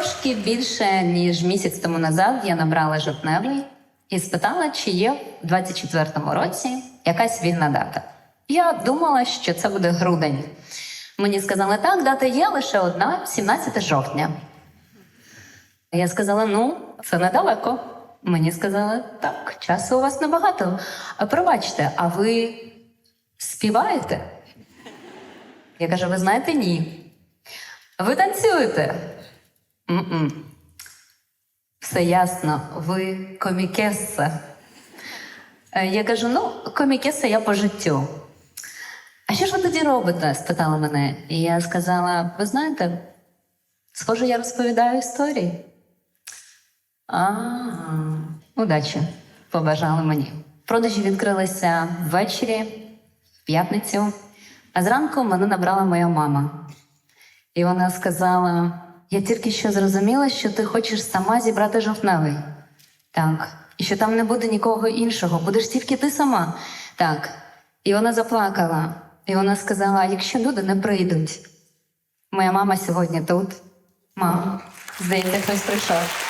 Трошки більше ніж місяць тому назад я набрала жовтневий і спитала, чи є в 24-му році якась вільна дата. Я думала, що це буде грудень. Мені сказали, так, дата є лише одна 17 жовтня. Я сказала: ну, це недалеко. Мені сказали, так, часу у вас небагато. А пробачте, а ви співаєте? Я кажу, ви знаєте, ні. Ви танцюєте? М-м. Все ясно, ви комікеса. Е, Я кажу: ну, комікеса я по життю. А що ж ви тоді робите? спитала мене. І я сказала: ви знаєте, схоже, я розповідаю історії. Ага, удачі, побажали мені. Продажі відкрилися ввечері, в п'ятницю, а зранку мене набрала моя мама. І вона сказала: Я тільки що зрозуміла, що ти хочеш сама зібрати жовтневий. Так. І що там не буде нікого іншого, будеш тільки ти сама. Так. І вона заплакала. І вона сказала: якщо люди не прийдуть. Моя мама сьогодні тут. Мам, здається, хтось прийшов.